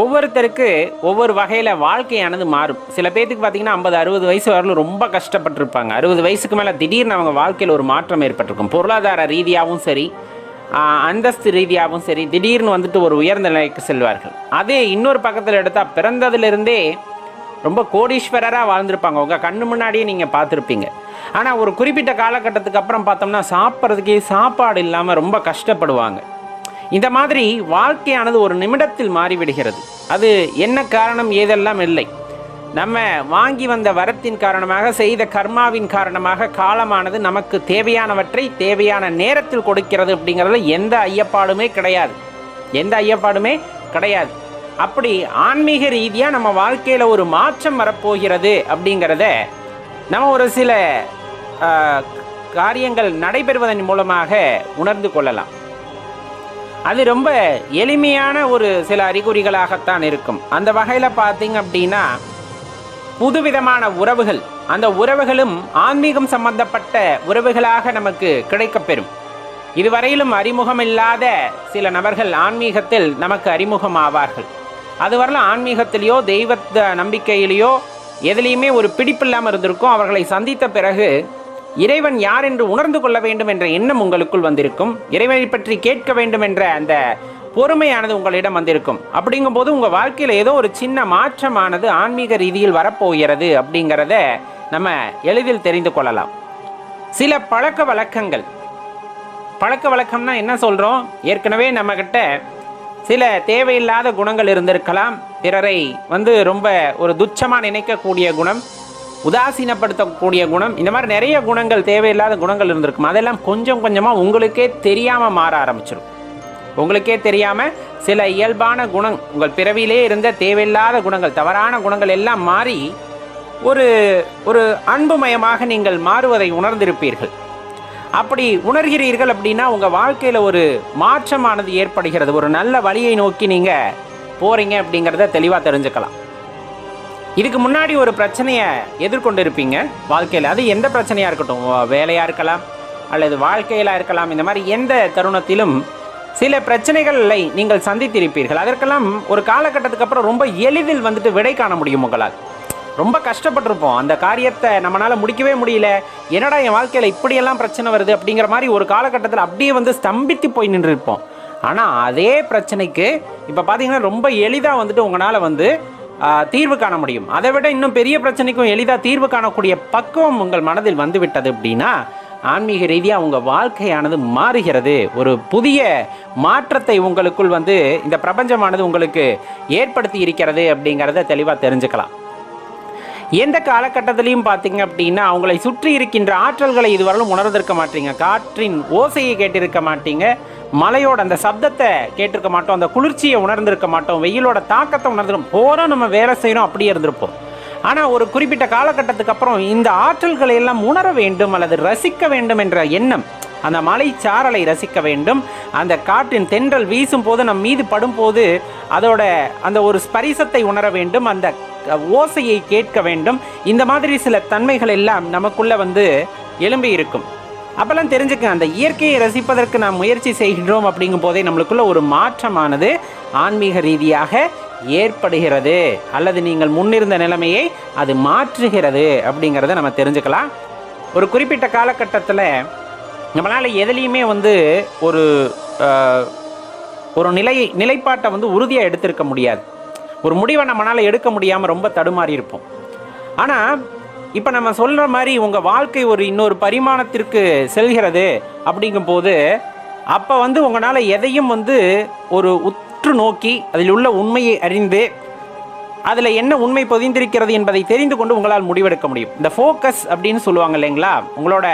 ஒவ்வொருத்தருக்கு ஒவ்வொரு வகையில் வாழ்க்கையானது மாறும். சில பேர்த்துக்கு பார்த்தீங்கன்னா ஐம்பது அறுபது வயசு வரலும் ரொம்ப கஷ்டப்பட்டிருப்பாங்க. அறுபது வயசுக்கு மேலே திடீர்னு அவங்க வாழ்க்கையில் ஒரு மாற்றம் ஏற்பட்டிருக்கும். பொருளாதார ரீதியாகவும் சரி அந்தஸ்து ரீதியாகவும் சரி திடீர்னு வந்துட்டு ஒரு உயர்ந்த நிலைக்கு செல்வார்கள். அதே இன்னொரு பக்கத்தில் எடுத்தால் பிறந்ததுலேருந்தே ரொம்ப கோடீஸ்வரராக வாழ்ந்திருப்பாங்க. உங்கள் கண்ணு முன்னாடியே நீங்கள் பார்த்துருப்பீங்க. ஆனால் ஒரு குறிப்பிட்ட காலகட்டத்துக்கு அப்புறம் பார்த்தோம்னா சாப்பிட்றதுக்கே சாப்பாடு இல்லாமல் ரொம்ப கஷ்டப்படுவாங்க. இந்த மாதிரி வாழ்க்கையானது ஒரு நிமிடத்தில் மாறிவிடுகிறது. அது என்ன காரணம் ஏதெல்லாம் இல்லை. நம்ம வாங்கி வந்த வரத்தின் காரணமாக செய்த கர்மாவின் காரணமாக காலமானது நமக்கு தேவையானவற்றை தேவையான நேரத்தில் கொடுக்கிறது அப்படிங்கிறதுல எந்த ஐயப்பாடுமே கிடையாது. எந்த ஐயப்பாடுமே கிடையாது. அப்படி ஆன்மீக ரீதியாக நம்ம வாழ்க்கையில் ஒரு மாற்றம் வரப்போகிறது அப்படிங்கிறத நம்ம ஒரு சில காரியங்கள் நடைபெறுவதன் மூலமாக உணர்ந்து கொள்ளலாம். அது ரொம்ப எளிமையான ஒரு சில அறிகுறிகளாகத்தான் இருக்கும். அந்த வகையில் பார்த்தீங்க அப்படின்னா புதுவிதமான உறவுகள் அந்த உறவுகளும் ஆன்மீகம் சம்பந்தப்பட்ட உறவுகளாக நமக்கு கிடைக்கப்பெறும். இதுவரையிலும் அறிமுகமில்லாத சில நபர்கள் ஆன்மீகத்தில் நமக்கு அறிமுகம் ஆவார்கள் அதுவரையிலும் ஆன்மீகத்திலேயோ தெய்வ நம்பிக்கையிலேயோ எதுலேயுமே ஒரு பிடிப்பில்லாமல் இருந்திருக்கும். அவர்களை சந்தித்த பிறகு இறைவன் யார் என்று உணர்ந்து கொள்ள வேண்டும் என்ற எண்ணம் உங்களுக்குள் வந்திருக்கும். இறைவனை பற்றி கேட்க வேண்டும் என்ற அந்த பொறுமையானது உங்களிடம் வந்திருக்கும். அப்படிங்கும்போது உங்கள் வாழ்க்கையில் ஏதோ ஒரு சின்ன மாற்றமானது ஆன்மீக ரீதியில் வரப்போகிறது அப்படிங்கிறத நம்ம எளிதில் தெரிந்து கொள்ளலாம். சில பழக்க வழக்கங்கள். பழக்க வழக்கம்னா என்ன சொல்கிறோம் ஏற்கனவே நம்மக்கிட்ட சில தேவையில்லாத குணங்கள் இருந்திருக்கலாம். பிறரை வந்து ரொம்ப ஒரு துச்சமாக நினைக்கக்கூடிய குணம். உதாசீனப்படுத்தக்கூடிய குணம் இந்த மாதிரி நிறைய குணங்கள் தேவையில்லாத குணங்கள் இருந்திருக்கும். அதெல்லாம் கொஞ்சம் கொஞ்சமாக உங்களுக்கே தெரியாமல் மாற ஆரம்பிச்சிடும் உங்களுக்கே தெரியாமல் சில இயல்பான குணம் உங்கள் பிறவியிலே இருந்த தேவையில்லாத குணங்கள் தவறான குணங்கள் எல்லாம் மாறி ஒரு ஒரு அன்புமயமாக நீங்கள் மாறுவதை உணர்ந்திருப்பீர்கள். அப்படி உணர்கிறீர்கள் அப்படின்னா உங்கள் வாழ்க்கையில் ஒரு மாற்றமானது ஏற்படுகிறது. ஒரு நல்ல வழியை நோக்கி நீங்கள் போகிறீங்க அப்படிங்கிறத தெளிவாக தெரிஞ்சுக்கலாம். இதுக்கு முன்னாடி ஒரு பிரச்சனையை எதிர்கொண்டு இருப்பீங்க வாழ்க்கையில் அது எந்த பிரச்சனையாக இருக்கட்டும்? வேலையாக இருக்கலாம் அல்லது வாழ்க்கையிலாக இருக்கலாம் இந்த மாதிரி எந்த தருணத்திலும் சில பிரச்சனைகளை நீங்கள் சந்தித்திருப்பீர்கள். அதற்கெல்லாம் ஒரு காலகட்டத்துக்கு அப்புறம் ரொம்ப எளிதில் வந்துட்டு விடை காண முடியும் உங்களால். ரொம்ப கஷ்டப்பட்டிருப்போம். அந்த காரியத்தை நம்மளால் முடிக்கவே முடியல. என்னடா என் வாழ்க்கையில் இப்படியெல்லாம் பிரச்சனை வருது அப்படிங்கிற மாதிரி ஒரு காலகட்டத்தில் அப்படியே வந்து ஸ்தம்பித்து போய் நின்றுருப்போம். ஆனால் அதே பிரச்சனைக்கு இப்போ பார்த்தீங்கன்னா ரொம்ப எளிதாக வந்துட்டு உங்களால் வந்து தீர்வு காண முடியும். அதை விட இன்னும் பெரிய பிரச்சனைக்கும் எளிதாக தீர்வு காணக்கூடிய பக்குவம் உங்கள் மனதில் வந்துவிட்டது அப்படின்னா ஆன்மீக ரீதியாக உங்கள் வாழ்க்கையானது மாறுகிறது. ஒரு புதிய மாற்றத்தை உங்களுக்குள் வந்து இந்த பிரபஞ்சமானது உங்களுக்கு ஏற்படுத்தி இருக்கிறது அப்படிங்கிறத தெளிவாக தெரிஞ்சுக்கலாம். எந்த காலகட்டத்திலையும் பார்த்தீங்க அப்படின்னா அவங்களை சுற்றி இருக்கின்ற ஆற்றல்களை இதுவரையிலும் உணர்ந்திருக்க மாட்டீங்க. காற்றின் ஓசையை கேட்டிருக்க மாட்டீங்க. மலையோட அந்த சப்தத்தை கேட்டிருக்க மாட்டோம். அந்த குளிர்ச்சியை உணர்ந்திருக்க மாட்டோம். வெயிலோட தாக்கத்தை உணர்ந்துடும் போகிறோம் நம்ம வேலை செய்கிறோம் அப்படியே இருந்திருப்போம். ஆனால் ஒரு குறிப்பிட்ட காலகட்டத்துக்கு அப்புறம் இந்த ஆற்றல்களை எல்லாம் உணர வேண்டும் அல்லது ரசிக்க வேண்டும் என்ற எண்ணம் அந்த மலை சாரலை ரசிக்க வேண்டும். அந்த காற்றின் தென்றல் வீசும் போது நம் மீது படும்போது அதோட அந்த ஒரு ஸ்பரிசத்தை உணர வேண்டும். அந்த ஓசையை கேட்க வேண்டும். இந்த மாதிரி சில தன்மைகள் எல்லாம் நமக்குள்ள வந்து எழும்பி இருக்கும். அப்பெல்லாம் தெரிஞ்சுக்க அந்த இயற்கையை ரசிப்பதற்கு நாம் முயற்சி செய்கின்றோம் அப்படிங்கும் போதே நம்மளுக்குள்ள ஒரு மாற்றமானது ஆன்மீக ரீதியாக ஏற்படுகிறது. அல்லது நீங்கள் முன்னிருந்த நிலைமையை அது மாற்றுகிறது அப்படிங்கிறத நம்ம தெரிஞ்சுக்கலாம். ஒரு குறிப்பிட்ட காலகட்டத்தில் நம்மளால் எதுலேயுமே வந்து ஒரு ஒரு நிலை நிலைப்பாட்டை வந்து உறுதியாக எடுத்திருக்க முடியாது. ஒரு முடிவை நம்மளால் எடுக்க முடியாமல் ரொம்ப தடுமாறி இருப்போம். ஆனால் இப்போ நம்ம சொல்கிற மாதிரி உங்கள் வாழ்க்கை ஒரு இன்னொரு பரிமாணத்திற்கு செல்கிறது அப்படிங்கும்போது அப்போ வந்து உங்களால் எதையும் வந்து ஒரு உற்று நோக்கி அதில் உள்ள உண்மையை அறிந்து அதில் என்ன உண்மை பொதிந்திருக்கிறது என்பதை தெரிந்து கொண்டு உங்களால் முடிவெடுக்க முடியும். இந்த ஃபோக்கஸ் அப்படின்னு சொல்லுவாங்க இல்லைங்களா? உங்களோட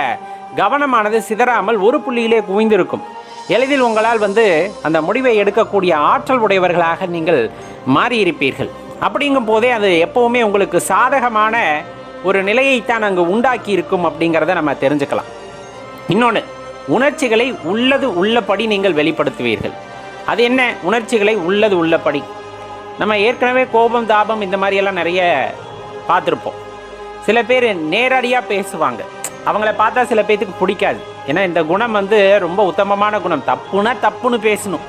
கவனமானது சிதறாமல் ஒரு புள்ளியிலே குவிந்திருக்கும். எளிதில் உங்களால் வந்து அந்த முடிவை எடுக்கக்கூடிய ஆற்றல் உடையவர்களாக நீங்கள் மாறியிருப்பீர்கள். அப்படிங்கும் போதே அது எப்பவுமே உங்களுக்கு சாதகமான ஒரு நிலையைத்தான் அங்கு உண்டாக்கி இருக்கும் அப்படிங்கிறத நம்ம தெரிஞ்சுக்கலாம். இன்னொன்று உணர்ச்சிகளை உள்ளது உள்ளபடி நீங்கள் வெளிப்படுத்துவீர்கள். அது என்ன? உணர்ச்சிகளை உள்ளது உள்ளபடி. நம்ம ஏற்கனவே கோபம் தாபம் இந்த மாதிரியெல்லாம் நிறைய பார்த்துருப்போம். சில பேர் நேரடியாக பேசுவாங்க. அவங்கள பார்த்தா சில பேர்த்துக்கு பிடிக்காது. ஏன்னா இந்த குணம் வந்து ரொம்ப உத்தமமான குணம். தப்புனா தப்புன்னு பேசணும்.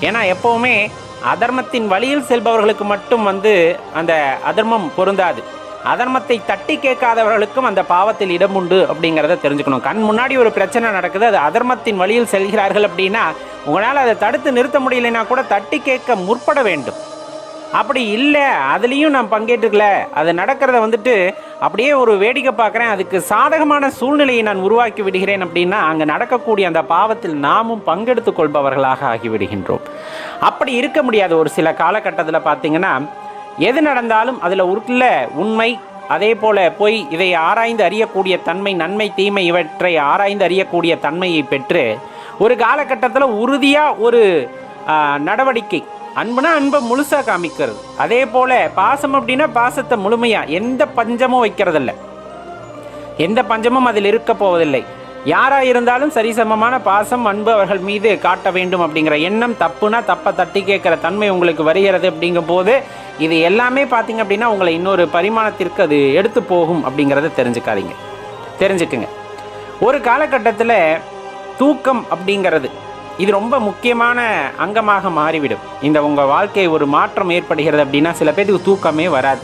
ஏன்னா எப்போவுமே அதர்மத்தின் வழியில் செல்பவர்களுக்கு மட்டும் வந்து அந்த அதர்மம் பொருந்தாது. அதர்மத்தை தட்டி கேட்காதவர்களுக்கும் அந்த பாவத்தில் இடம் உண்டு அப்படிங்கிறத தெரிஞ்சுக்கணும். கண் முன்னாடி ஒரு பிரச்சனை நடக்குது அது அதர்மத்தின் வழியில் செல்கிறார்கள் அப்படின்னா உங்களால் அதை தடுத்து நிறுத்த முடியலைன்னா கூட தட்டி கேட்க முற்பட வேண்டும். அப்படி இல்லை. அதுலேயும் நான் பங்கேற்றுக்கல. அது நடக்கிறத வந்துட்டு அப்படியே ஒரு வேடிக்கை பார்க்குறேன். அதுக்கு சாதகமான சூழ்நிலையை நான் உருவாக்கி விடுகிறேன் அப்படின்னா அங்கே நடக்கக்கூடிய அந்த பாவத்தில் நாமும் பங்கெடுத்து கொள்பவர்களாக ஆகிவிடுகின்றோம். அப்படி இருக்க முடியாது. ஒரு சில காலகட்டத்தில் பார்த்தீங்கன்னா எது நடந்தாலும் அதில் உள்ள உண்மை அதே போல போய் இதை ஆராய்ந்து அறியக்கூடிய தன்மை நன்மை தீமை இவற்றை ஆராய்ந்து அறியக்கூடிய தன்மையை பெற்று ஒரு காலகட்டத்தில் உறுதியாக ஒரு நடவடிக்கை அன்புனா அன்பை முழுசாக காமிக்கிறது. அதே போல பாசம் அப்படின்னா பாசத்தை முழுமையா எந்த பஞ்சமும் வைக்கிறதில்ல. எந்த பஞ்சமும் அதில் இருக்க போவதில்லை. யாரா இருந்தாலும் சரிசமமான பாசம் அன்பு அவர்கள் மீது காட்ட வேண்டும் அப்படிங்கிற எண்ணம் தப்புனா தப்பை தட்டி கேட்குற தன்மை உங்களுக்கு வருகிறது அப்படிங்கும் போது இது எல்லாமே பார்த்தீங்க அப்படின்னா உங்களை இன்னொரு பரிமாணத்திற்கு அது எடுத்து போகும் அப்படிங்கிறத தெரிஞ்சுக்காதீங்க. தெரிஞ்சுக்குங்க. ஒரு காலகட்டத்தில் தூக்கம் அப்படிங்கிறது இது ரொம்ப முக்கியமான அங்கமாக மாறிவிடும். இந்த உங்கள் வாழ்க்கை ஒரு மாற்றம் ஏற்படுகிறது அப்படின்னா சில பேருக்கு தூக்கமே வராது.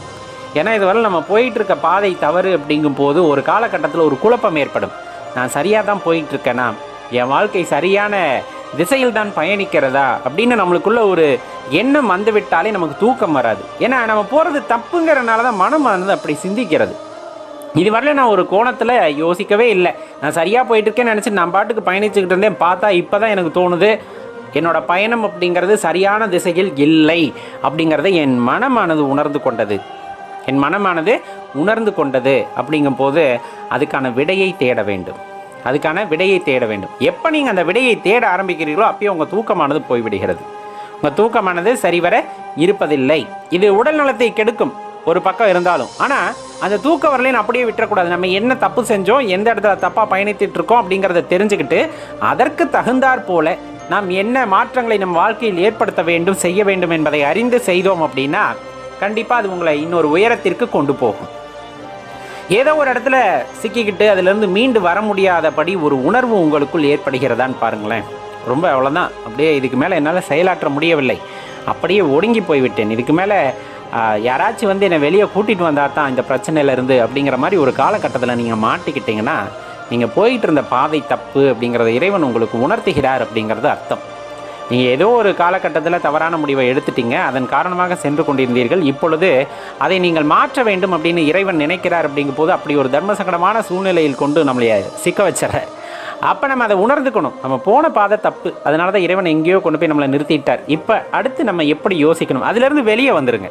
ஏன்னா இதுவரை நம்ம போயிட்டுருக்க பாதை தவறு அப்படிங்கும் போது ஒரு காலகட்டத்தில் ஒரு குழப்பம் ஏற்படும். நான் சரியாக தான் போயிட்டுருக்கேனா? என் வாழ்க்கை சரியான திசையில் தான் பயணிக்கிறதா? அப்படின்னு நம்மளுக்குள்ள ஒரு எண்ணம் வந்துவிட்டாலே நமக்கு தூக்கம் வராது. ஏன்னா நம்ம போகிறது தப்புங்கிறனால தான் மனம் வந்து அப்படி சிந்திக்கிறது. இதுவரையில நான் ஒரு கோணத்தில் யோசிக்கவே இல்லை. நான் சரியாக போயிட்டுருக்கேன்னு நினச்சி நான் பாட்டுக்கு பயணிச்சுக்கிட்டு இருந்தேன். பார்த்தா இப்போ தான் எனக்கு தோணுது என்னோட பயணம் அப்படிங்கிறது சரியான திசையில் இல்லை அப்படிங்கிறத என் மனமானது உணர்ந்து கொண்டது. என் மனமானது உணர்ந்து கொண்டது அப்படிங்கும்போது அதுக்கான விடையை தேட வேண்டும். அதுக்கான விடையை தேட வேண்டும். எப்போ நீங்கள் அந்த விடையை தேட ஆரம்பிக்கிறீர்களோ அப்பயே உங்கள் தூக்கமானது போய்விடுகிறது. உங்கள் தூக்கமானது சரிவர இருப்பதில்லை. இது உடல் நலத்தை கெடுக்கும். ஒரு பக்கம் இருந்தாலும். ஆனால் அந்த தூக்க வரலையும் அப்படியே விட்டுறக்கூடாது. நம்ம என்ன தப்பு செஞ்சோம் எந்த இடத்துல தப்பாக பயணித்துட்டு இருக்கோம் அப்படிங்கிறத தெரிஞ்சுக்கிட்டு அதற்கு தகுந்தாற் போல நாம் என்ன மாற்றங்களை நம் வாழ்க்கையில் ஏற்படுத்த வேண்டும் செய்ய வேண்டும் என்பதை அறிந்து செய்தோம் அப்படின்னா கண்டிப்பாக அது உங்களை இன்னொரு உயரத்திற்கு கொண்டு போகும். ஏதோ ஒரு இடத்துல சிக்கிக்கிட்டு அதிலிருந்து மீண்டு வர முடியாதபடி ஒரு உணர்வு உங்களுக்குள் ஏற்படுகிறதான்னு பாருங்களேன். ரொம்ப அவ்வளோதான் அப்படியே இதுக்கு மேலே என்னால் செயலாற்ற முடியவில்லை. அப்படியே ஒடுங்கி போய்விட்டேன். இதுக்கு மேலே யாராச்சும் வந்து என்னை வெளியே கூட்டிகிட்டு வந்தால் தான் இந்த பிரச்சனையிலேருந்து அப்படிங்கிற மாதிரி ஒரு காலகட்டத்தில் நீங்கள் மாட்டிக்கிட்டீங்கன்னா நீங்கள் போயிட்டு இருந்த பாதை தப்பு அப்படிங்கிறத இறைவன் உங்களுக்கு உணர்த்துகிறார் அப்படிங்கிறது அர்த்தம். நீங்கள் ஏதோ ஒரு காலகட்டத்தில் தவறான முடிவை எடுத்துட்டீங்க அதன் காரணமாக சென்று கொண்டிருந்தீர்கள். இப்பொழுது அதை நீங்கள் மாற்ற வேண்டும் அப்படின்னு இறைவன் நினைக்கிறார் அப்படிங்கும் போது அப்படி ஒரு தர்ம சங்கடமான சூழ்நிலையில் கொண்டு நம்மளைய சிக்க வச்சிட. அப்போ நம்ம அதை உணர்ந்துக்கணும். நம்ம போன பாதை தப்பு. அதனால தான் இறைவன் எங்கேயோ கொண்டு போய் நம்மளை நிறுத்திட்டார். இப்போ அடுத்து நம்ம எப்படி யோசிக்கணும்? அதிலிருந்து வெளியே வந்துருங்க.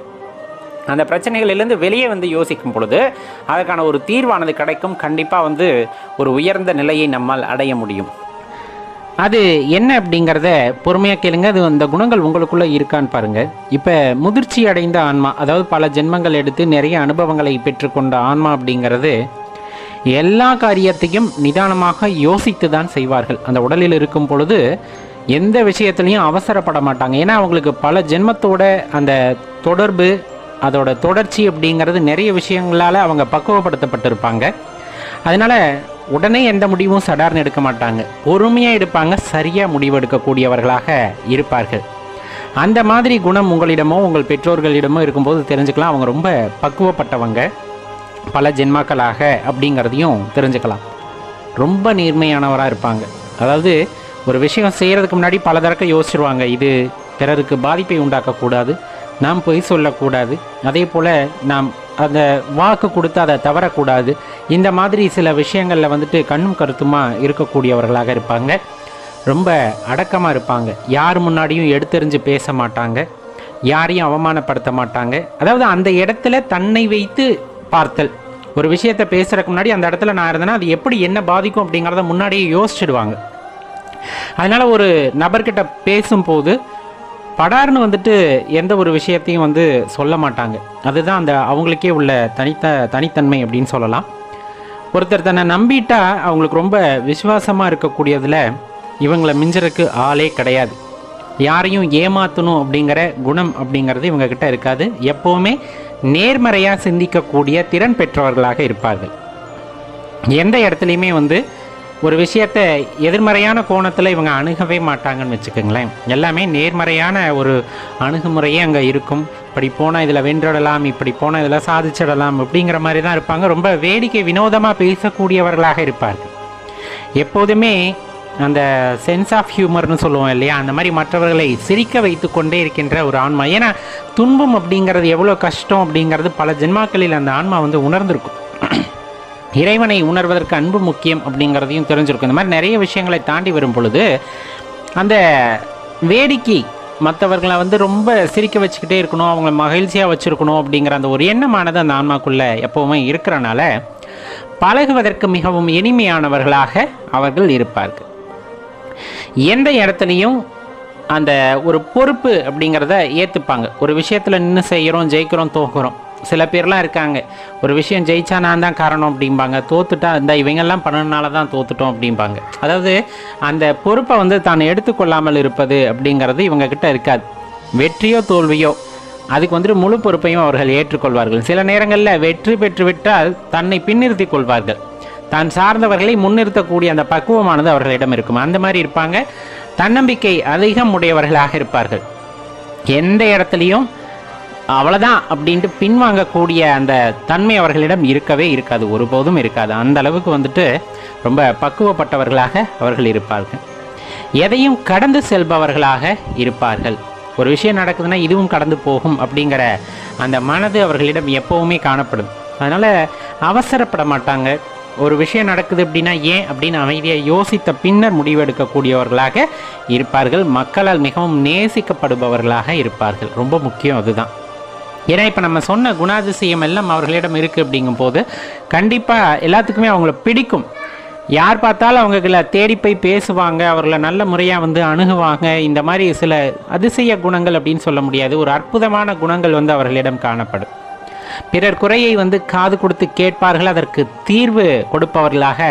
அந்த பிரச்சனைகளிலிருந்து வெளியே வந்து யோசிக்கும் பொழுது அதற்கான ஒரு தீர்வானது கிடைக்கும். கண்டிப்பாக வந்து ஒரு உயர்ந்த நிலையை நம்மால் அடைய முடியும். அது என்ன அப்படிங்கிறத பொறுமையாக கேளுங்க. அது அந்த குணங்கள் உங்களுக்குள்ளே இருக்கான்னு பாருங்கள் இப்போ முதிர்ச்சி அடைந்த ஆன்மா அதாவது பல ஜென்மங்கள் எடுத்து நிறைய அனுபவங்களை பெற்றுக்கொண்ட ஆன்மா அப்படிங்கிறது எல்லா காரியத்தையும் நிதானமாக யோசித்து தான் செய்வார்கள். அந்த உடலில் இருக்கும் பொழுது எந்த விஷயத்துலையும் அவசரப்பட மாட்டாங்க. ஏன்னா அவங்களுக்கு பல ஜென்மத்தோட அந்த தொடர்பு அதோட தொடர்ச்சி அப்படிங்கிறது நிறைய விஷயங்களால் அவங்க பக்குவப்படுத்தப்பட்டிருப்பாங்க. அதனால் உடனே எந்த முடிவும் சடார்னு எடுக்க மாட்டாங்க. பொறுமையாக எடுப்பாங்க சரியாக முடிவு எடுக்கக்கூடியவர்களாக இருப்பார்கள். அந்த மாதிரி குணம் உங்களிடமோ உங்கள் பெற்றோர்களிடமோ இருக்கும்போது தெரிஞ்சுக்கலாம். அவங்க ரொம்ப பக்குவப்பட்டவங்க. பல ஜென்மாக்களாக அப்படிங்கிறதையும் தெரிஞ்சுக்கலாம். ரொம்ப நேர்மையானவராக இருப்பாங்க. அதாவது ஒரு விஷயம் செய்கிறதுக்கு முன்னாடி பல தரக்க யோசிச்சிருவாங்க. இது பிறருக்கு பாதிப்பை உண்டாக்கக்கூடாது. நாம் பொய் சொல்லக்கூடாது. அதே போல் நாம் அந்த வாக்கு கொடுத்து அதை தவறக்கூடாது. இந்த மாதிரி சில விஷயங்களில் வந்துட்டு கண்ணும் கருத்துமாக இருக்கக்கூடியவர்களாக இருப்பாங்க. ரொம்ப அடக்கமாக இருப்பாங்க. யார் முன்னாடியும் எடுத்தெறிஞ்சு பேச மாட்டாங்க. யாரையும் அவமானப்படுத்த மாட்டாங்க. அதாவது அந்த இடத்துல தன்னை வைத்து பார்த்தல். ஒரு விஷயத்தை பேசுகிறதுக்கு முன்னாடி அந்த இடத்துல நான் இருந்தேன்னா அது எப்படி என்ன பாதிக்கும் அப்படிங்கிறத முன்னாடியே யோசிச்சிடுவாங்க. அதனால் ஒரு நபர்கிட்ட பேசும்போது படார்னு வந்துட்டு எந்த ஒரு விஷயத்தையும் வந்து சொல்ல மாட்டாங்க. அதுதான் அந்த அவங்களுக்கே உள்ள தனித்த தனித்தன்மை அப்படின்னு சொல்லலாம். ஒருத்தர் தன்னை நம்பிட்டா அவங்களுக்கு ரொம்ப விசுவாசமாக இருக்கக்கூடியதில் இவங்களை மிஞ்சறக்கு ஆளே கிடையாது. யாரையும் ஏமாற்றணும் அப்படிங்கிற குணம் அப்படிங்கிறது இவங்கக்கிட்ட இருக்காது. எப்போவுமே நேர்மறையாக சிந்திக்கக்கூடிய திறன் பெற்றவர்களாக இருப்பார்கள். எந்த இடத்துலையுமே வந்து ஒரு விஷயத்தை எதிர்மறையான கோணத்தில் இவங்க அணுகவே மாட்டாங்கன்னு வச்சுக்கோங்களேன். எல்லாமே நேர்மறையான ஒரு அணுகுமுறையே அங்கே இருக்கும். இப்படி போனால் இதில் வென்றிடலாம் இப்படி போனால் இதில் சாதிச்சிடலாம் அப்படிங்கிற மாதிரி தான் இருப்பாங்க. ரொம்ப வேடிக்கை வினோதமாக பேசக்கூடியவர்களாக இருப்பார்கள். எப்போதுமே அந்த சென்ஸ் ஆஃப் ஹியூமர்னு சொல்லுவோம் இல்லையா? அந்த மாதிரி மற்றவர்களை சிரிக்க வைத்து கொண்டே இருக்கின்ற ஒரு ஆன்மா. ஏன்னா துன்பம் அப்படிங்கிறது எவ்வளோ கஷ்டம் அப்படிங்கிறது பல ஜென்மாக்களில் அந்த ஆன்மா வந்து உணர்ந்திருக்கும். இறைவனை உணர்வதற்கு அன்பு முக்கியம் அப்படிங்கிறதையும் தெரிஞ்சிருக்கும். இந்த மாதிரி நிறைய விஷயங்களை தாண்டி வரும் பொழுது அந்த வேடிக்கை மற்றவர்களை வந்து ரொம்ப சிரிக்க வச்சுக்கிட்டே இருக்கணும் அவங்கள மகிழ்ச்சியாக வச்சுருக்கணும் அப்படிங்கிற அந்த ஒரு எண்ணமானது அந்த ஆன்மாக்குள்ளே எப்போவுமே இருக்கிறனால பழகுவதற்கு மிகவும் இனிமையானவர்களாக அவர்கள் இருப்பார்கள். எந்த இடத்துலையும் அந்த ஒரு பொறுப்பு அப்படிங்கிறத ஏற்றுப்பாங்க ஒரு விஷயத்தில் நின்று செய்கிறோம் ஜெயிக்கிறோம் தோக்குறோம். சில பேர்லாம் இருக்காங்க. ஒரு விஷயம் ஜெயிச்சா நான் தான் காரணம் அப்படிம்பாங்க. தோத்துட்டா இந்த இவங்கெல்லாம் பண்ணனால தான் தோத்துட்டோம் அப்படிம்பாங்க. அதாவது அந்த பொறுப்பை வந்து தான் எடுத்துக்கொள்ளாமல் இருப்பது அப்படிங்கிறது இவங்க கிட்ட இருக்காது. வெற்றியோ தோல்வியோ. அதுக்கு வந்துட்டு முழு பொறுப்பையும் அவர்கள் ஏற்றுக்கொள்வார்கள். சில நேரங்களில் வெற்றி பெற்று விட்டால் தன்னை பின்னிறுத்தி கொள்வார்கள். தான் சார்ந்தவர்களை முன்னிறுத்தக்கூடிய அந்த பக்குவமானது அவர்களிடம் இருக்கும். அந்த மாதிரி இருப்பாங்க. தன்னம்பிக்கை அதிகம் உடையவர்களாக இருப்பார்கள். எந்த இடத்துலையும் அவ்வளோதான் அப்படின்ட்டு பின்வாங்கக்கூடிய அந்த தன்மை அவர்களிடம் இருக்கவே இருக்காது. ஒருபோதும் இருக்காது. அந்த அளவுக்கு வந்துட்டு ரொம்ப பக்குவப்பட்டவர்களாக அவர்கள் இருப்பார்கள். எதையும் கடந்து செல்பவர்களாக இருப்பார்கள். ஒரு விஷயம் நடக்குதுன்னா இதுவும் கடந்து போகும் அப்படிங்கிற அந்த மனது அவர்களிடம் எப்பவுமே காணப்படும். அதனால் அவசரப்பட மாட்டாங்க. ஒரு விஷயம் நடக்குது அப்படின்னா ஏன் அப்படின்னு அமைதியாக யோசித்த பின்னர் முடிவெடுக்கக்கூடியவர்களாக இருப்பார்கள். மக்களால் மிகவும் நேசிக்கப்படுபவர்களாக இருப்பார்கள். ரொம்ப முக்கியம் அதுதான். ஏன்னா இப்போ நம்ம சொன்ன குணாதிசயம் எல்லாம் அவர்களிடம் இருக்குது அப்படிங்கும்போது கண்டிப்பாக எல்லாத்துக்குமே அவங்கள பிடிக்கும். யார் பார்த்தாலும் அவங்கள தேடி போய் பேசுவாங்க அவர்களை நல்ல முறையாக வந்து அணுகுவாங்க. இந்த மாதிரி சில அதிசய குணங்கள் அப்படின்னு சொல்ல முடியாது. ஒரு அற்புதமான குணங்கள் வந்து அவர்களிடம் காணப்படும். பிறர் குறையை வந்து காது கொடுத்து கேட்பார்கள் அதற்கு தீர்வு கொடுப்பவர்களாக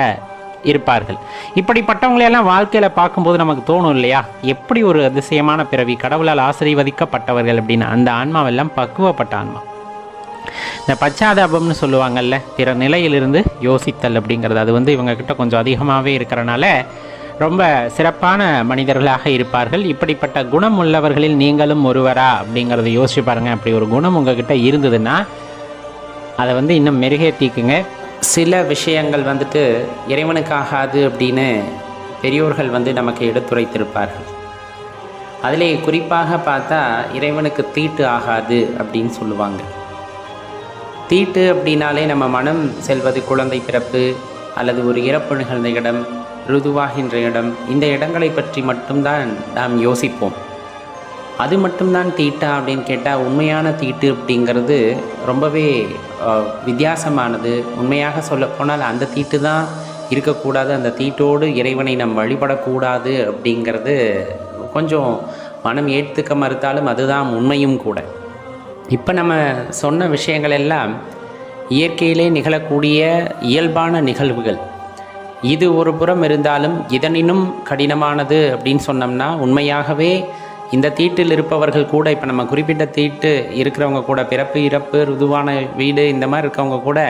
இருப்பார்கள். இப்படிப்பட்டவங்களையெல்லாம் வாழ்க்கையில் பார்க்கும்போது நமக்கு தோணும் இல்லையா? எப்படி ஒரு அதிசயமான பிறவி கடவுளால் ஆசீர்வதிக்கப்பட்டவர்கள் அப்படின்னு அந்த ஆன்மாவெல்லாம் பக்குவப்பட்ட ஆன்மா. இந்த பச்சாதாபம்னு சொல்லுவாங்கல்ல பிற நிலையிலிருந்து யோசித்தல் அப்படிங்கிறது அது வந்து இவங்க கிட்ட கொஞ்சம் அதிகமாகவே இருக்கிறனால ரொம்ப சிறப்பான மனிதர்களாக இருப்பார்கள். இப்படிப்பட்ட குணம் உள்ளவர்களில் நீங்களும் ஒருவரா அப்படிங்கிறத யோசிச்சு பாருங்கள் அப்படி ஒரு குணம் உங்ககிட்ட இருந்ததுன்னா அதை வந்து இன்னும் மெருகேற்றிக்குங்க சில விஷயங்கள் வந்துட்டு இறைவனுக்காகாது அப்படின்னு பெரியோர்கள் வந்து நமக்கு எடுத்துரைத்திருப்பார்கள். அதிலே குறிப்பாக பார்த்தா இறைவனுக்கு தீட்டு ஆகாது அப்படின்னு சொல்லுவாங்க. தீட்டு அப்படின்னாலே நம்ம மனம் செல்வது குழந்தை பிறப்பு அல்லது ஒரு இறப்பு நிகழ்ந்த இடம் ருதுவாகின்ற இடம். இந்த இடங்களை பற்றி மட்டும்தான் நாம் யோசிப்போம். அது மட்டும்தான் தீட்டா அப்படின்னு கேட்டால் உண்மையான தீட்டு அப்படிங்கிறது ரொம்பவே வித்தியாசமானது. உண்மையாக சொல்லப்போனால் அந்த தீட்டு தான் இருக்கக்கூடாது. அந்த தீட்டோடு இறைவனை நம் வழிபடக்கூடாது அப்படிங்கிறது கொஞ்சம் மனம் ஏற்றுக்க மறுத்தாலும் அதுதான் உண்மையும் கூட. இப்போ நம்ம சொன்ன விஷயங்கள் எல்லாம் இயற்கையிலே நிகழக்கூடிய இயல்பான நிகழ்வுகள். இது ஒரு புறம் இருந்தாலும் இதனினும் கடினமானது அப்படின்னு சொன்னோம்னா உண்மையாகவே இந்த தீட்டில் இருப்பவர்கள் கூட இப்போ நம்ம குறிப்பிட்ட தீட்டு இருக்கிறவங்க கூட பிறப்பு இறப்பு ருதுவான வீடு இந்த மாதிரி இருக்கவங்க கூட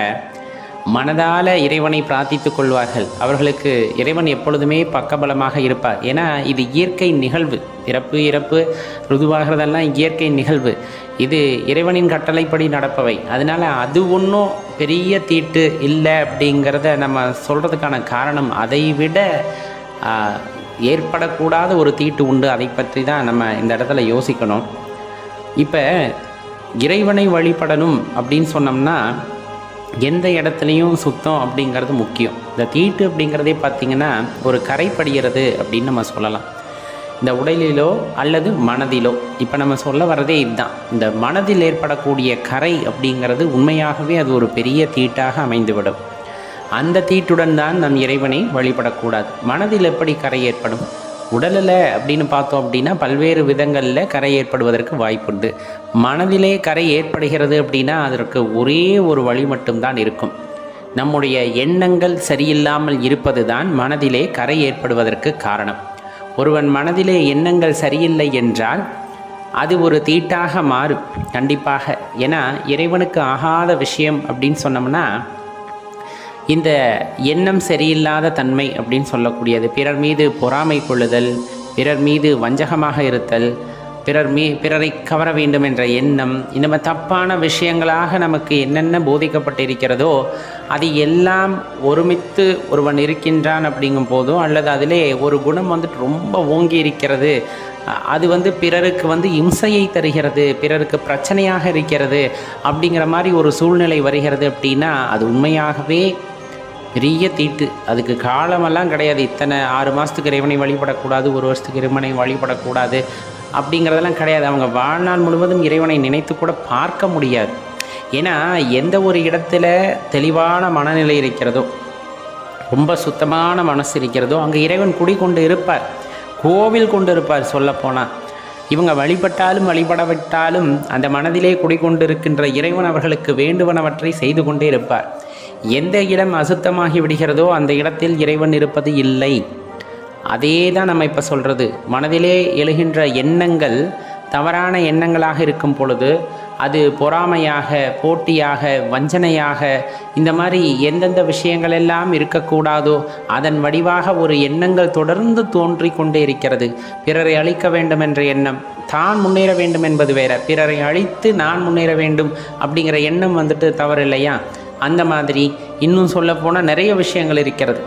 மனதால் இறைவனை பிரார்த்தித்து கொள்வார்கள். அவர்களுக்கு இறைவன் எப்பொழுதுமே பக்கபலமாக இருப்பார். ஏன்னா இது இயற்கை நிகழ்வு. பிறப்பு இறப்பு ருதுவாகிறதெல்லாம் இயற்கை நிகழ்வு. இது இறைவனின் கட்டளைப்படி நடப்பவை. அதனால் அது ஒன்றும் பெரிய தீட்டு இல்லை அப்படிங்கிறத நம்ம சொல்கிறதுக்கான காரணம். அதை விட ஏற்படக்கூடாத ஒரு தீட்டு உண்டு. அதை பற்றி தான் நம்ம இந்த இடத்துல யோசிக்கணும். இப்போ இறைவனை வழிபடணும் அப்படின்னு சொன்னோம்னா எந்த இடத்துலையும் சுத்தம் அப்படிங்கிறது முக்கியம். இந்த தீட்டு அப்படிங்கிறதே பார்த்திங்கன்னா ஒரு கரை அப்படின்னு நம்ம சொல்லலாம். இந்த உடலிலோ அல்லது மனதிலோ. இப்போ நம்ம சொல்ல வர்றதே இதுதான். இந்த மனதில் ஏற்படக்கூடிய கரை அப்படிங்கிறது உண்மையாகவே அது ஒரு பெரிய தீட்டாக அமைந்துவிடும். அந்த தீட்டுடன் தான் நம் இறைவனை வழிபடக்கூடாது. மனதில் எப்படி கரை ஏற்படும்? உடலில் அப்படின்னு பார்த்தோம் அப்படின்னா பல்வேறு விதங்களில் கரை ஏற்படுவதற்கு வாய்ப்புண்டு. மனதிலே கரை ஏற்படுகிறது அப்படின்னா அதற்கு ஒரே ஒரு வழி மட்டும்தான் இருக்கும். நம்முடைய எண்ணங்கள் சரியில்லாமல் இருப்பது தான் மனதிலே கரை ஏற்படுவதற்கு காரணம். ஒருவன் மனதிலே எண்ணங்கள் சரியில்லை என்றால் அது ஒரு தீட்டாக மாறும். கண்டிப்பாக. ஏன்னா இறைவனுக்கு ஆகாத விஷயம் அப்படின்னு சொன்னோம்னா இந்த எண்ணம் சரியில்லாத தன்மை அப்படின்னு சொல்லக்கூடியது. பிறர் மீது பொறாமை கொள்ளுதல் பிறர் மீது வஞ்சகமாக இருத்தல் பிறர் மீ பிறரை கவர வேண்டும் என்ற எண்ணம் இந்த மாதிரி தப்பான விஷயங்களாக நமக்கு என்னென்ன போதிக்கப்பட்டிருக்கிறதோ அது எல்லாம் ஒருமித்து ஒருவன் இருக்கின்றான் அப்படிங்கும் போதோ அல்லது அதிலே ஒரு குணம் வந்துட்டு ரொம்ப ஓங்கி இருக்கிறது. அது வந்து பிறருக்கு வந்து இம்சையை தருகிறது பிறருக்கு பிரச்சனையாக இருக்கிறது அப்படிங்கிற மாதிரி ஒரு சூழ்நிலை வருகிறது அப்படின்னா அது உண்மையாகவே பெரிய தீட்டு. அதுக்கு காலமெல்லாம் கிடையாது. இத்தனை ஆறு மாதத்துக்கு இறைவனை வழிபடக்கூடாது ஒரு வருஷத்துக்கு இறைவனை வழிபடக்கூடாது அப்படிங்கிறதெல்லாம் கிடையாது. அவங்க வாழ்நாள் முழுவதும் இறைவனை நினைத்து கூட பார்க்க முடியாது. ஏன்னா எந்த ஒரு இடத்துல தெளிவான மனநிலை இருக்கிறதோ ரொம்ப சுத்தமான மனசு இருக்கிறதோ அங்கே இறைவன் குடி கொண்டு இருப்பார். கோவில் கொண்டு இருப்பார் சொல்லப்போனால் இவங்க வழிபட்டாலும் வழிபடவிட்டாலும் அந்த மனதிலே குடிகொண்டிருக்கின்ற இறைவன் அவர்களுக்கு வேண்டுவனவற்றை செய்து கொண்டே இருப்பார். எந்த இடம் அசுத்தமாகி விடுகிறதோ அந்த இடத்தில் இறைவன் இருப்பது இல்லை. அதே தான் நம்ம இப்போ சொல்கிறது மனதிலே எழுகின்ற எண்ணங்கள் தவறான எண்ணங்களாக இருக்கும் பொழுது அது பொறாமையாக போட்டியாக வஞ்சனையாக இந்த மாதிரி எந்தெந்த விஷயங்கள் எல்லாம் இருக்கக்கூடாதோ அதன் வடிவாக ஒரு எண்ணங்கள் தொடர்ந்து தோன்றி கொண்டே இருக்கிறது. பிறரை அழிக்க வேண்டும் என்ற எண்ணம் தான் முன்னேற வேண்டும் என்பது வேற. பிறரை அழித்து நான் முன்னேற வேண்டும் அப்படிங்கிற எண்ணம் வந்துட்டு தவறு இல்லையா அந்த மாதிரி இன்னும் சொல்லப்போனால் நிறைய விஷயங்கள் இருக்கிறது.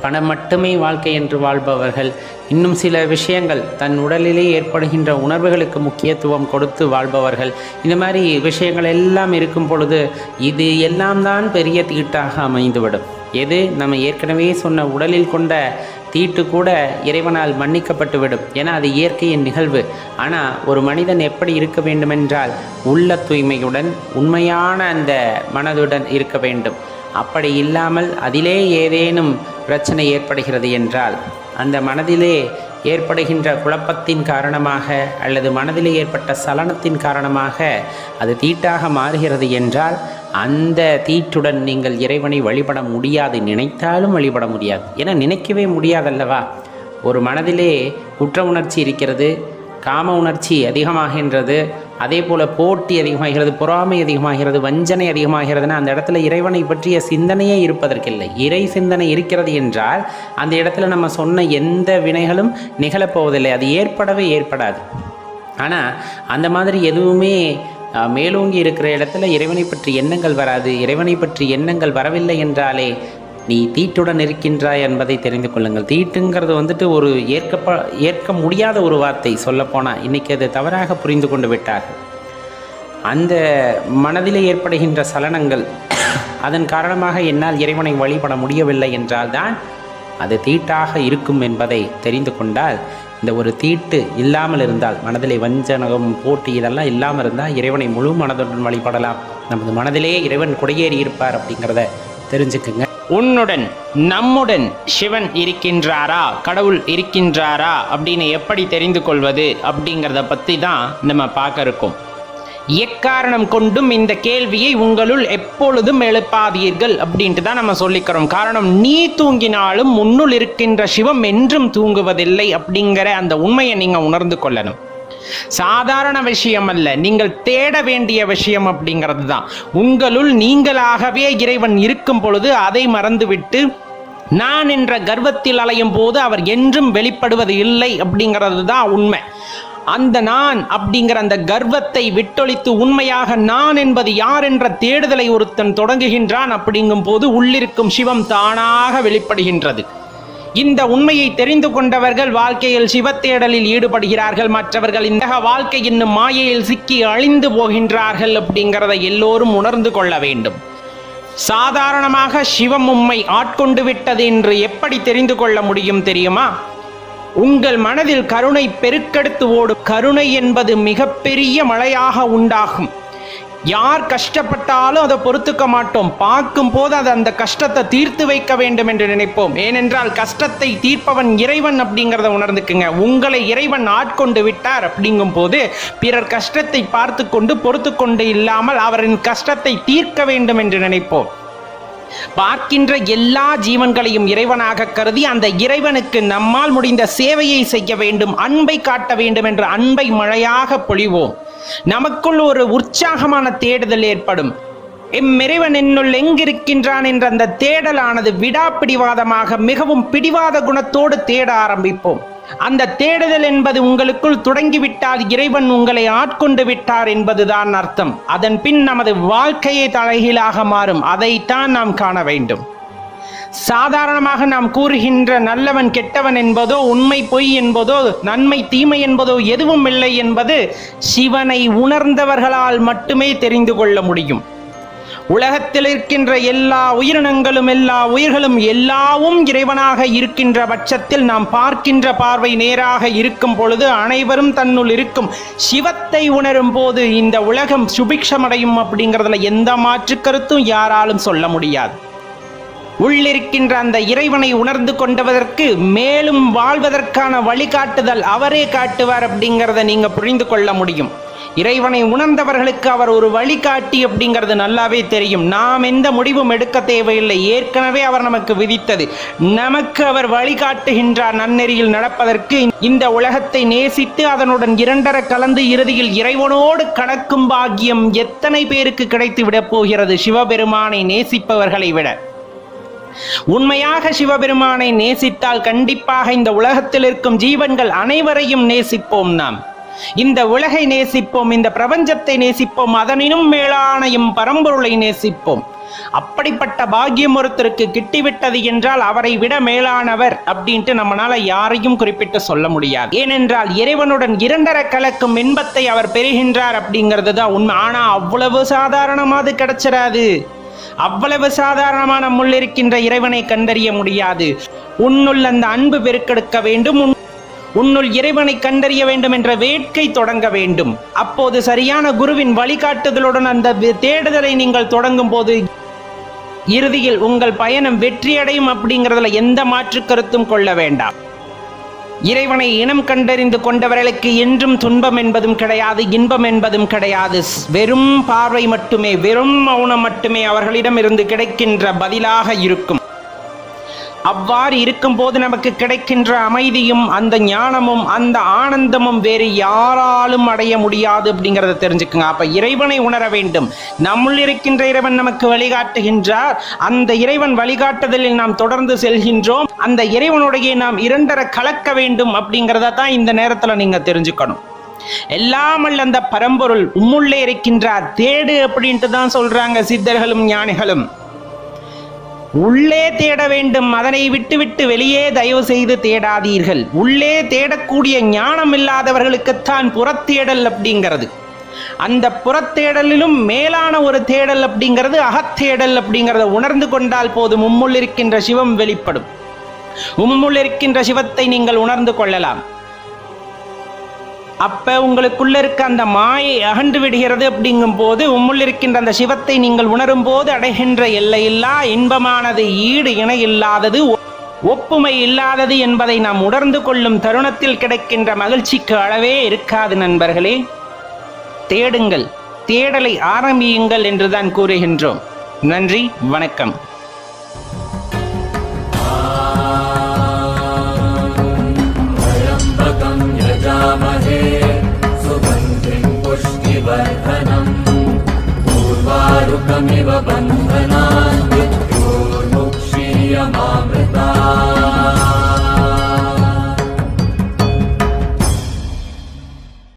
பணம் மட்டுமே வாழ்க்கை என்று வாழ்பவர்கள். இன்னும் சில விஷயங்கள் தன் உடலிலே ஏற்படுகின்ற உணர்வுகளுக்கு முக்கியத்துவம் கொடுத்து வாழ்பவர்கள். இந்த மாதிரி விஷயங்கள் எல்லாம் இருக்கும் பொழுது இது எல்லாம் தான் பெரிய தீட்டாக அமைந்துவிடும். எது? நம்ம ஏற்கனவே சொன்ன உடலில் கொண்ட தீட்டு கூட இறைவனால் மன்னிக்கப்பட்டு விடும் ஏன்னா அது இயற்கையின் நிகழ்வு. ஆனால் ஒரு மனிதன் எப்படி இருக்க வேண்டுமென்றால் உள்ள தூய்மையுடன் உண்மையான அந்த மனதுடன் இருக்க வேண்டும். அப்படி இல்லாமல் அதிலே ஏதேனும் பிரச்சனை ஏற்படுகிறது என்றால் அந்த மனதிலே ஏற்படுகின்ற குழப்பத்தின் காரணமாக அல்லது மனதிலே ஏற்பட்ட சலனத்தின் காரணமாக அது தீட்டாக மாறுகிறது என்றால் அந்த தீட்டுடன் நீங்கள் இறைவனை வழிபட முடியாது நினைத்தாலும் வழிபட முடியாது. என நினைக்கவே முடியாதல்லவா? ஒரு மனதிலே குற்ற உணர்ச்சி இருக்கிறது காம உணர்ச்சி அதிகமாகின்றது அதே போல் போட்டி அதிகமாகிறது பொறாமை அதிகமாகிறது வஞ்சனை அதிகமாகிறதுனா அந்த இடத்துல இறைவனை பற்றிய சிந்தனையே இருப்பதற்கில்லை. இறை சிந்தனை இருக்கிறது என்றால் அந்த இடத்துல நம்ம சொன்ன எந்த வினைகளும் நிகழப்போவதில்லை. அது ஏற்படவே ஏற்படாது. ஆனால் அந்த மாதிரி எதுவுமே மேலோங்கி இருக்கிற இடத்துல இறைவனை பற்றி எண்ணங்கள் வராது. இறைவனை பற்றி எண்ணங்கள் வரவில்லை என்றாலே நீ தீட்டுடன் இருக்கின்றாய் என்பதை தெரிந்து கொள்ளுங்கள். தீட்டுங்கிறது வந்துட்டு ஒரு ஏற்கப்ப ஏற்க முடியாத ஒரு வார்த்தை. சொல்லப்போனால் இன்றைக்கி அது தவறாக புரிந்து கொண்டு விட்டார்கள். அந்த மனதிலே ஏற்படுகின்ற சலனங்கள் அதன் காரணமாக என்னால் இறைவனை வழிபட முடியவில்லை என்றால்தான் அது தீட்டாக இருக்கும் என்பதை தெரிந்து கொண்டால் இந்த ஒரு தீட்டு இல்லாமல் இருந்தால் மனதிலே வஞ்சனகம் போட்டி இதெல்லாம் இல்லாமல் இருந்தால் இறைவனை முழு மனதுடன் வழிபடலாம். நமது மனதிலே இறைவன் குடியேறி இருப்பார் அப்படிங்கிறத தெரிஞ்சுக்குங்க. உன்னுடன் நம்முடன் சிவன் இருக்கின்றாரா? கடவுள் இருக்கின்றாரா? அப்படின்னு எப்படி தெரிந்து கொள்வது? அப்படிங்கிறத பற்றி தான் நம்ம பார்க்க இருக்கோம். எக்காரணம் கொண்டும் இந்த கேள்வியை உங்களுள் எப்பொழுதும் எழுப்பாதீர்கள் அப்படின்ட்டு தான் நம்ம சொல்லிக்கிறோம். காரணம் நீ தூங்கினாலும் முன்னுள் இருக்கின்ற சிவம் என்றும் தூங்குவதில்லை அப்படிங்கிற அந்த உண்மையை நீங்கள் உணர்ந்து கொள்ளணும். சாதாரண விஷயம் அல்ல நீங்கள் தேட வேண்டிய விஷயம் அப்படிங்கிறது தான் உங்களுள் நீங்களாகவே இறைவன் இருக்கும் பொழுது அதை மறந்துவிட்டு நான் என்ற கர்வத்தில் அலையும் போது அவர் என்றும் வெளிப்படுவது இல்லை அப்படிங்கிறது தான் உண்மை. அந்த நான் அப்படிங்கிற அந்த கர்வத்தை விட்டொழித்து உண்மையாக நான் என்பது யார் என்ற தேடுதலை ஒருத்தன் தொடங்குகின்றான் அப்படிங்கும் போது உள்ளிருக்கும் சிவம் தானாக வெளிப்படுகின்றது. இந்த உண்மையை தெரிந்து கொண்டவர்கள் வாழ்க்கையில் சிவத்தேடலில் ஈடுபடுகிறார்கள். மற்றவர்கள் இந்த வாழ்க்கை இன்னும் மாயையில் சிக்கி அழிந்து போகின்றார்கள் அப்படிங்கிறதை எல்லோரும் உணர்ந்து கொள்ள வேண்டும். சாதாரணமாக சிவம் உம்மை ஆட்கொண்டு விட்டது என்று எப்படி தெரிந்து கொள்ள முடியும் தெரியுமா? உங்கள் மனதில் கருணை பெருக்கெடுத்து ஓடும். கருணை என்பது மிகப்பெரிய மழையாக உண்டாகும். யார் கஷ்டப்பட்டாலும் அதை பொறுத்துக்க மாட்டோம். பார்க்கும் போது அது அந்த கஷ்டத்தை தீர்த்து வைக்க வேண்டும் என்று நினைப்போம். ஏனென்றால் கஷ்டத்தை தீர்ப்பவன் இறைவன் அப்படிங்கிறத உணர்ந்துக்குங்க. உங்களை இறைவன் ஆட்கொண்டு விட்டார் அப்படிங்கும் போது பிறர் கஷ்டத்தை பார்த்து கொண்டு பொறுத்து கொண்டு இல்லாமல் அவரின் கஷ்டத்தை தீர்க்க வேண்டும் என்று நினைப்போம். பார்க்கின்ற எல்லா ஜீவன்களையும் இறைவனாக கருதி அந்த இறைவனுக்கு நம்மால் முடிந்த சேவையை செய்ய வேண்டும் அன்பை காட்ட வேண்டும் என்ற அன்பை மழையாக பொழிவோம். நமக்குள் ஒரு உற்சாகமான தேடுதல் ஏற்படும். இம்மிறைவன் என்னுள் எங்கிருக்கின்றான் என்ற அந்த தேடலானது விடாப்பிடிவாதமாக மிகவும் பிடிவாத குணத்தோடு தேட ஆரம்பிப்போம். அந்த தேடுதல் என்பது உங்களுக்குள் தொடங்கிவிட்டால் இறைவன் உங்களை ஆட்கொண்டு விட்டார் என்பதுதான் அர்த்தம். அதன் பின் நமது வாழ்க்கையை தலைகீழாக மாறும். அதைத்தான் நாம் காண வேண்டும். சாதாரணமாக நாம் கூறுகின்ற நல்லவன் கெட்டவன் என்பதோ உண்மை பொய் என்பதோ நன்மை தீமை என்பதோ எதுவும் இல்லை என்பது சிவனை உணர்ந்தவர்களால் மட்டுமே தெரிந்து கொள்ள முடியும். உலகத்தில் இருக்கின்ற எல்லா உயிரினங்களும் எல்லா உயிர்களும் எல்லாவும் இறைவனாக இருக்கின்ற பட்சத்தில் நாம் பார்க்கின்ற பார்வை நேராக இருக்கும் பொழுது அனைவரும் தன்னுள் இருக்கும் சிவத்தை உணரும் போது இந்த உலகம் சுபிக்ஷமடையும் அப்படிங்கிறதுல எந்த மாற்று கருத்தும் யாராலும் சொல்ல முடியாது. உள்ளிருக்கின்ற அந்த இறைவனை உணர்ந்து கொண்டதற்கு மேலும் வாழ்வதற்கான வழிகாட்டுதல் அவரே காட்டுவார் அப்படிங்கிறத நீங்க புரிந்து கொள்ள முடியும். இறைவனை உணர்ந்தவர்களுக்கு அவர் ஒரு வழிகாட்டி அப்படிங்கிறது நல்லாவே தெரியும். நாம் எந்த முடிவும் எடுக்க தேவையில்லை. ஏற்கனவே அவர் நமக்கு விதித்தது. நமக்கு அவர் வழிகாட்டுகின்றார் நன்னெறியில் நடப்பதற்கு. இந்த உலகத்தை நேசித்து அதனுடன் இரண்டர கலந்து இறுதியில் இறைவனோடு கணக்கும் பாக்கியம் எத்தனை பேருக்கு கிடைத்து விடப் போகிறது? சிவபெருமானை நேசிப்பவர்களை விட. உண்மையாக சிவபெருமானை நேசித்தால் கண்டிப்பாக இந்த உலகத்தில் இருக்கும் ஜீவன்கள் அனைவரையும் நேசிப்போம் நாம். இந்த உலகை நேசிப்போம் இந்த பிரபஞ்சத்தை நேசிப்போம் அதனினும் மேலானையும் பரம்பொருளை நேசிப்போம். அப்படிப்பட்ட பாக்கியம் ஒருத்தருக்கு கிட்டிவிட்டது என்றால் அவரை விட மேலானவர் அப்படின்ட்டு நம்மளால யாரையும் குறிப்பிட்டு சொல்ல முடியாது. ஏனென்றால் இறைவனுடன் இரண்டர கலக்கும் இன்பத்தை அவர் பெறுகின்றார் அப்படிங்கிறது தான் உண்மை. ஆனா அவ்வளவு சாதாரணமாது கிடைச்சிடாது அவ்வளவு சாதாரணமான முள் இருக்கின்ற இறைவனை கண்டறிய முடியாது. உன்னுள் அந்த அன்பு பெருக்கெடுக்க வேண்டும். உன்னுள் இறைவனை கண்டறிய வேண்டும் என்ற வேட்கை தொடங்க வேண்டும். அப்போது சரியான குருவின் வழிகாட்டுதலுடன் அந்த தேடுதலை நீங்கள் தொடங்கும் போது இறுதியில் உங்கள் பயணம் வெற்றியடையும் அப்படிங்கிறதுல எந்த மாற்று கருத்தும் கொள்ள வேண்டாம். இறைவனை இனம் கண்டறிந்து கொண்டவர்களுக்கு என்றும் துன்பம் என்பதும் கிடையாது இன்பம் என்பதும் கிடையாது. வெறும் பார்வை மட்டுமே வெறும் மௌனம் மட்டுமே அவர்களிடமிருந்து கிடைக்கின்ற பதிலாக இருக்கும். அவ்வாறு இருக்கும்போது நமக்கு கிடைக்கின்ற அமைதியும் அந்த ஞானமும் அந்த ஆனந்தமும் வேறு யாராலும் அடைய முடியாது அப்படிங்கிறத தெரிஞ்சுக்குங்க. அப்ப இறைவனை உணர வேண்டும். நம்முள் இருக்கின்ற இறைவன் நமக்கு வழிகாட்டுகின்றார். அந்த இறைவன் வழிகாட்டுதலில் நாம் தொடர்ந்து செல்கின்றோம். அந்த இறைவனுடைய நாம் இரண்டர கலக்க வேண்டும் அப்படிங்கிறத தான் இந்த நேரத்துல நீங்க தெரிஞ்சுக்கணும். எல்லாமல் அந்த பரம்பொருள் உம்முள்ளே இருக்கின்றார் தேடு அப்படின்ட்டு தான் சொல்றாங்க சித்தர்களும் ஞானிகளும். உள்ளே தேட வேண்டும் அதனை விட்டுவிட்டு வெளியே தயவு செய்து தேடாதீர்கள். உள்ளே தேடக்கூடிய ஞானம் இல்லாதவர்களுக்குத்தான் புறத்தேடல் அப்படிங்கிறது. அந்த புறத்தேடலிலும் மேலான ஒரு தேடல் அப்படிங்கிறது அகத்தேடல் அப்படிங்கிறத உணர்ந்து கொண்டால் போதும். உம்முள் இருக்கின்ற சிவம் வெளிப்படும். உம்முள் இருக்கின்ற சிவத்தை நீங்கள் உணர்ந்து கொள்ளலாம். அப்ப உங்களுக்குள்ள இருக்க அந்த மாயை அகன்று விடுகிறது அப்படிங்கும் போது உம்முள் இருக்கின்ற அந்த சிவத்தை நீங்கள் உணரும் போது அடைகின்ற எல்லையில்லா இன்பமானது ஈடு இணை இல்லாதது ஒ- ஒப்புமை இல்லாதது என்பதை நாம் உணர்ந்து கொள்ளும் தருணத்தில் கிடைக்கின்ற மகிழ்ச்சிக்கு அளவே இருக்காது நண்பர்களே. தேடுங்கள் தேடலை ஆரம்பியுங்கள் என்றுதான் கூறுகின்றோம். நன்றி வணக்கம். मिव वन्दना मृत्यो